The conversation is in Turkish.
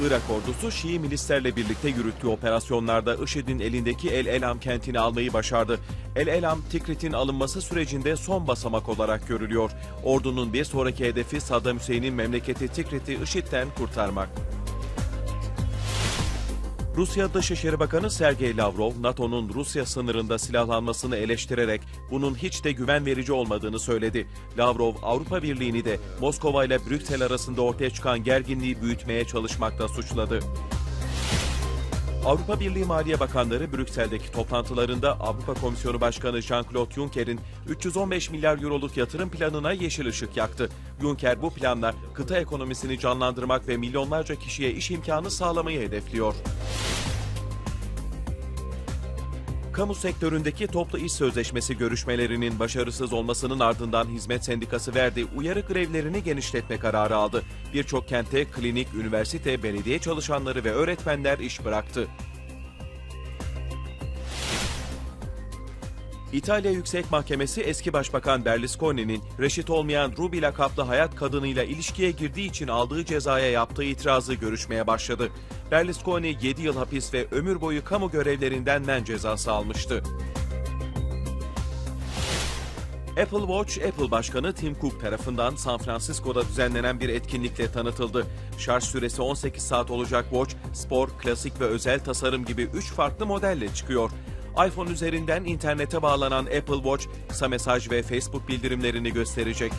Irak ordusu Şii milislerle birlikte yürüttüğü operasyonlarda IŞİD'in elindeki El Elam kentini almayı başardı. El Elam, Tikrit'in alınması sürecinde son basamak olarak görülüyor. Ordunun bir sonraki hedefi Saddam Hüseyin'in memleketi Tikrit'i IŞİD'den kurtarmak. Rusya Dışişleri Bakanı Sergey Lavrov, NATO'nun Rusya sınırında silahlanmasını eleştirerek bunun hiç de güven verici olmadığını söyledi. Lavrov, Avrupa Birliği'ni de Moskova ile Brüksel arasında ortaya çıkan gerginliği büyütmeye çalışmakla suçladı. Avrupa Birliği Maliye Bakanları Brüksel'deki toplantılarında Avrupa Komisyonu Başkanı Jean-Claude Juncker'in 315 milyar euroluk yatırım planına yeşil ışık yaktı. Juncker bu planla kıta ekonomisini canlandırmak ve milyonlarca kişiye iş imkanı sağlamayı hedefliyor. Kamu sektöründeki toplu iş sözleşmesi görüşmelerinin başarısız olmasının ardından Hizmet Sendikası Verdi uyarı grevlerini genişletme kararı aldı. Birçok kente klinik, üniversite, belediye çalışanları ve öğretmenler iş bıraktı. İtalya Yüksek Mahkemesi eski Başbakan Berlusconi'nin reşit olmayan Ruby lakaplı hayat kadınıyla ilişkiye girdiği için aldığı cezaya yaptığı itirazı görüşmeye başladı. Berlusconi 7 yıl hapis ve ömür boyu kamu görevlerinden men cezası almıştı. Apple Watch, Apple Başkanı Tim Cook tarafından San Francisco'da düzenlenen bir etkinlikle tanıtıldı. Şarj süresi 18 saat olacak Watch, spor, klasik ve özel tasarım gibi 3 farklı modelle çıkıyor. iPhone üzerinden internete bağlanan Apple Watch, kısa mesaj ve Facebook bildirimlerini gösterecek.